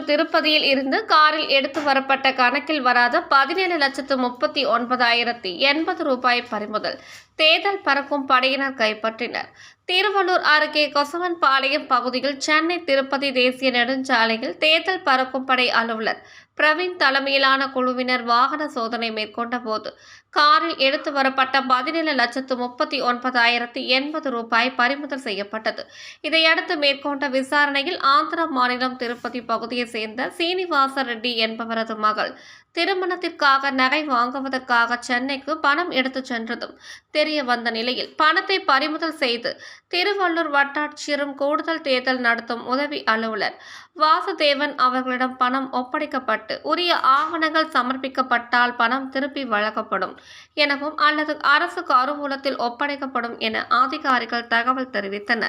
திருப்பதியில் இருந்து காரில் எடுத்து வரப்பட்ட கணக்கில் வராத பதினேழு லட்சத்து முப்பத்தி ஒன்பதாயிரத்தி எண்பது ரூபாய் பறிமுதல். தேர்தல் பறக்கும் படையினர் கைப்பற்றினர். திருவள்ளூர் அருகே கொசவன்பாளையம் பகுதியில் சென்னை திருப்பதி தேசிய நெடுஞ்சாலையில் தேர்தல் பறக்கும் படை அலுவலர் பிரவீன் தலைமையிலான குழுவினர் வாகன சோதனை மேற்கொண்ட போது காரில் எடுத்து வரப்பட்ட பதினேழு லட்சத்து முப்பத்தி ஒன்பதாயிரத்தி எண்பது ரூபாய் பறிமுதல் செய்யப்பட்டது. இதையடுத்து மேற்கொண்ட விசாரணையில் ஆந்திர மாநிலம் திருப்பதி பகுதியில் பகுதியை சேர்ந்த சீனிவாச ரெட்டி என்பவரது மகள். திருமணத்திற்காக நகை வாங்குவதற்காக சென்னைக்கு பணம் எடுத்து சென்றதும் தெரிய வந்த நிலையில் பணத்தை பறிமுதல் செய்து திருவள்ளூர் வட்டாட்சியரும் கூடுதல் தேர்தல் நடத்தும் உதவி அலுவலர் வாசுதேவன் அவர்களிடம் பணம் ஒப்படைக்கப்பட்டு உரிய ஆவணங்கள் சமர்ப்பிக்கப்பட்டால் பணம் திருப்பி வழங்கப்படும் எனவும் அல்லது அரசு கருவூலத்தில் ஒப்படைக்கப்படும் என அதிகாரிகள் தகவல் தெரிவித்தனர்.